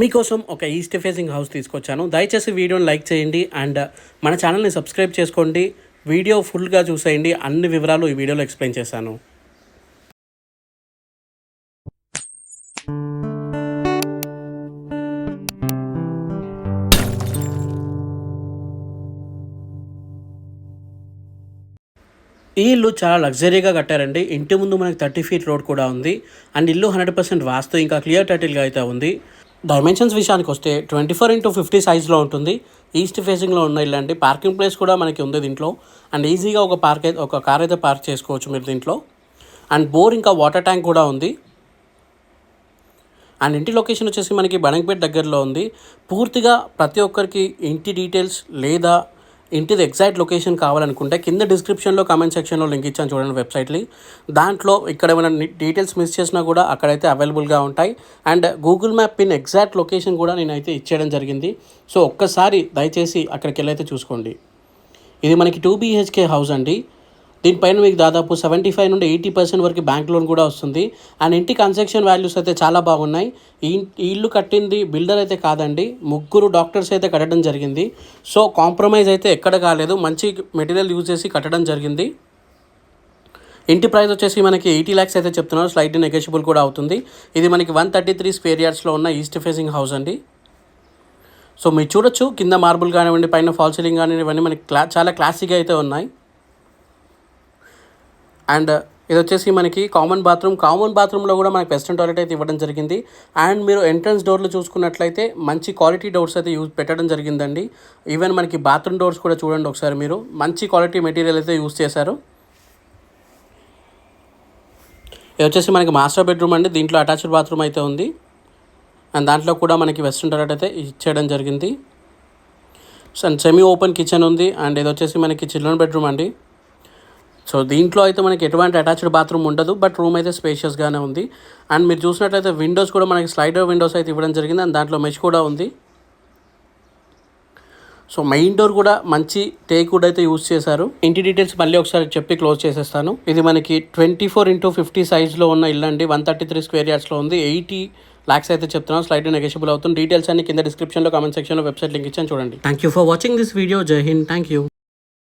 మీకోసం ఒక east facing house తీసుకొచ్చాను. దయచేసి వీడియోని లైక్ చేయండి అండ్ uh, మన ఛానల్ని సబ్స్క్రైబ్ చేసుకోండి. వీడియో ఫుల్గా చూసేయండి. అన్ని వివరాలు ఈ వీడియోలో ఎక్స్ప్లెయిన్ చేశాను. ఈ ఇల్లు చాలా లగ్జరీగా కట్టారండి. ఇంటి ముందు మనకి థర్టీ ఫీట్ రోడ్ కూడా ఉంది. అండ్ ఇల్లు హండ్రెడ్ పర్సెంట్ వాస్తు ఇంకా క్లియర్ టైటిల్గా అయితే ఉంది. డైమెన్షన్స్ విషయానికి వస్తే ట్వంటీ ఫోర్ ఇంటూ ఫిఫ్టీ సైజ్లో ఉంటుంది. ఈస్ట్ ఫేసింగ్లో ఉన్న ఇల్లు అండి పార్కింగ్ ప్లేస్ కూడా మనకి ఉంది దీంట్లో. అండ్ ఈజీగా ఒక పార్క్ అయితే ఒక కార్ అయితే పార్క్ చేసుకోవచ్చు మీరు దీంట్లో. అండ్ బోర్ ఇంకా వాటర్ ట్యాంక్ కూడా ఉంది. అండ్ ఇంటి లొకేషన్ వచ్చేసి మనకి బడంగపేట దగ్గరలో ఉంది. పూర్తిగా ప్రతి ఒక్కరికి ఇంటి డీటెయిల్స్ లేదా ఇంటిది ఎగ్జాక్ట్ లొకేషన్ కావాలనుకుంటే కింద డిస్క్రిప్షన్లో కామెంట్ సెక్షన్లో లింక్ ఇచ్చాను చూడండి వెబ్సైట్ని దాంట్లో ఇక్కడ ఏమైనా డీటెయిల్స్ మిస్ చేసినా కూడా అక్కడైతే అవైలబుల్గా ఉంటాయి. And Google map pin exact location కూడా నేనైతే ఇచ్చేయడం జరిగింది. సో ఒక్కసారి దయచేసి అక్కడికి వెళ్ళైతే చూసుకోండి. ఇది మనకి టూ బీహెచ్కే హౌస్ అండి. దీనిపైన మీకు దాదాపు సెవెంటీ ఫైవ్ నుండి ఎయిటీ పర్సెంట్ వరకు బ్యాంక్ లోన్ కూడా వస్తుంది. అండ్ ఇంటి కన్స్ట్రక్షన్ వాల్యూస్ అయితే చాలా బాగున్నాయి. ఈ ఇల్లు కట్టింది బిల్డర్ అయితే కాదండి ముగ్గురు డాక్టర్స్ అయితే కట్టడం జరిగింది. సో కాంప్రమైజ్ అయితే ఎక్కడ కాలేదు. మంచి మెటీరియల్ యూజ్ చేసి కట్టడం జరిగింది. ఇంటి ప్రైస్ వచ్చేసి మనకి ఎయిటీ ల్యాక్స్ అయితే చెప్తున్నారు. స్లైట్ నెగోషియబుల్ కూడా అవుతుంది. ఇది మనకి వన్ థర్టీ త్రీ స్క్వేర్ యార్డ్స్లో ఉన్న ఈస్ట్ ఫేసింగ్ హౌస్ అండి. సో మీరు చూడొచ్చు కింద మార్బుల్ కానివ్వండి పైన ఫాల్ సీలింగ్ కానివ్వండి మనకి క్లా చాలా క్లాసిక్గా అయితే ఉన్నాయి. అండ్ ఇది వచ్చేసి మనకి కామన్ బాత్రూమ్ కామన్ బాత్రూంలో కూడా మనకి వెస్ట్రన్ టాయిలెట్ అయితే ఇవ్వడం జరిగింది. అండ్ మీరు ఎంట్రన్స్ డోర్లు చూసుకున్నట్లయితే మంచి క్వాలిటీ డోర్స్ అయితే యూజ్ పెట్టడం జరిగిందండి. ఈవెన్ మనకి బాత్రూమ్ డోర్స్ కూడా చూడండి ఒకసారి మీరు. మంచి క్వాలిటీ మెటీరియల్ అయితే యూజ్ చేశారు. ఇది వచ్చేసి మనకి మాస్టర్ బెడ్రూమ్ అండి. దీంట్లో అటాచ్డ్ బాత్రూమ్ అయితే ఉంది. అండ్ దాంట్లో కూడా మనకి వెస్ట్రన్ టాయిలెట్ అయితే ఇచ్చేయడం జరిగింది. అండ్ సెమీ ఓపెన్ కిచెన్ ఉంది. అండ్ ఇది వచ్చేసి మనకి చిల్డ్రన్ బెడ్రూమ్ అండి. సో దీంట్లో అయితే మనకి ఎటువంటి అటాచ్డ్ బాత్రూమ్ ఉండదు బట్ రూమ్ అయితే స్పేషియస్గానే ఉంది. అండ్ మీరు చూసినట్లయితే విండోస్ కూడా మనకి స్లైడర్ విండోస్ అయితే ఇవ్వడం జరిగింది అండ్ దాంట్లో మెష్ కూడా ఉంది. సో మెయిన్ డోర్ కూడా మంచి టేక్ వుడ్ అయితే యూస్ చేశారు. ఇంటి డీటెయిల్స్ మళ్ళీ ఒకసారి చెప్పి క్లోజ్ చేసేస్తాను. ఇది మనకి ట్వంటీ ఫోర్ ఇంటూ ఫిఫ్టీ సైజ్లో ఉన్న ఇల్లు అండి వన్ థర్టీ త్రీ స్క్వేర్ యార్డ్స్లో ఉంది. ఎయిటీ లాక్స్ అయితే చెప్తున్నాం స్లైడ్ నెగోషియబుల్ అవుతుంది. డీటెయిల్స్ అన్ని కింద డిస్క్రిప్షన్లో కామెంట్ సెక్షన్లో వెబ్సైట్ లింక్ ఇచ్చాను చూడండి. Thank you for watching this video జై హింద్ థ్యాంక్ యూ